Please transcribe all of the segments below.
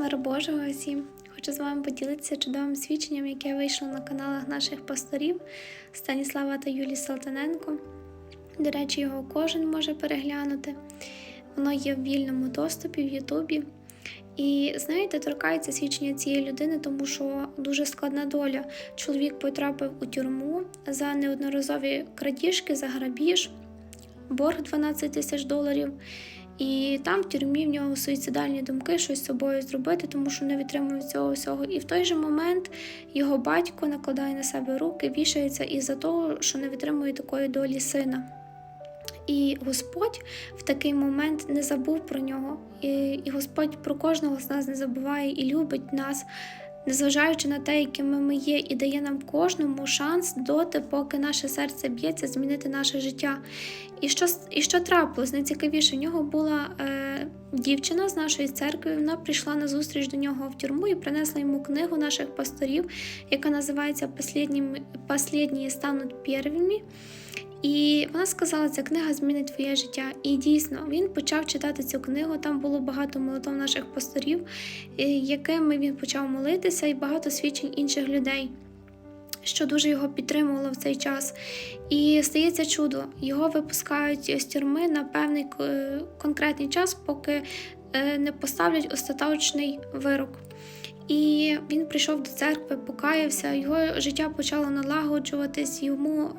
Мир Божого всім! Хочу з вами поділитися чудовим свідченням, яке вийшло на каналах наших пасторів Станіслава та Юлії Салтаненко. До речі, його кожен може переглянути. Воно є в вільному доступі в Ютубі. І знаєте, торкається свідчення цієї людини, тому що дуже складна доля. Чоловік потрапив у тюрму за неодноразові крадіжки, за грабіж, борг 12 тисяч доларів. І там в тюрмі в нього суїцидальні думки щось з собою зробити, тому що не витримує цього всього. І в той же момент його батько накладає на себе руки, вішається із-за того, що не витримує такої долі сина. І Господь в такий момент не забув про нього. І, і Господь про кожного з нас не забуває і любить нас, незважаючи на те, якими ми є, і дає нам кожному шанс доти, поки наше серце б'ється, змінити наше життя. І що, і що трапилось? Найцікавіше, в нього була е, дівчина з нашої церкви. Вона прийшла на зустріч до нього в тюрму і принесла йому книгу наших пасторів, яка називається «Последні стануть первими». І вона сказала, ця книга змінить твоє життя. І дійсно він почав читати цю книгу. Там було багато молитов наших пасторів, якими він почав молитися, і багато свідчень інших людей. Що дуже його підтримувало в цей час. І стається чудо. Його випускають з тюрми на певний конкретний час, поки не поставлять остаточний вирок. І він прийшов до церкви, покаявся, його життя почало налагоджуватись, йому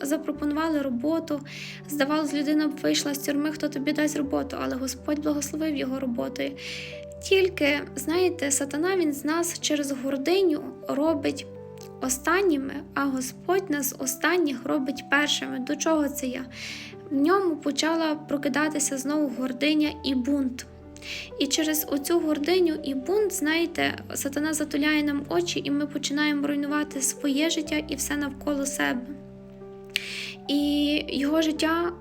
запропонували роботу. Здавалось, людина б вийшла з тюрми, хто тобі дасть роботу, але Господь благословив його роботою. Тільки, знаєте, сатана він з нас через гординю робить останніми, а Господь нас останніх робить першими. До чого це я? В ньому почала прокидатися знову гординя і бунт. І через оцю гординю і бунт, знаєте, сатана затуляє нам очі, і ми починаємо руйнувати своє життя і все навколо себе. І його життя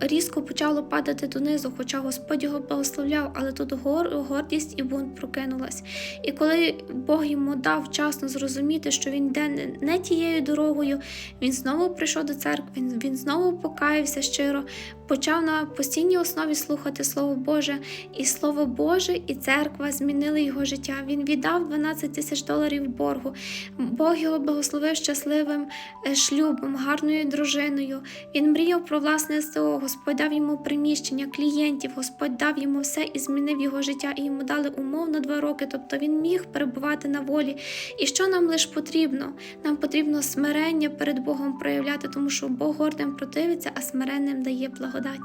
різко почало падати донизу, хоча Господь його благословляв, але тут гордість і бунт прокинулась. І коли Бог йому дав вчасно зрозуміти, що він йде не тією дорогою, він знову прийшов до церкви, він, знову покаявся щиро, почав на постійній основі слухати Слово Боже, і Слово Боже, і церква змінили його життя. Він віддав 12 тисяч доларів боргу. Бог його благословив щасливим е, шлюбом, гарною дружиною. Він мріяв про власне Господь дав йому приміщення, клієнтів, Господь дав йому все і змінив його життя, і йому дали умов на два роки. Тобто він міг перебувати на волі. І що нам лише потрібно? Нам потрібно смирення перед Богом проявляти, тому що Бог гордим противиться, а смиренним дає благодать.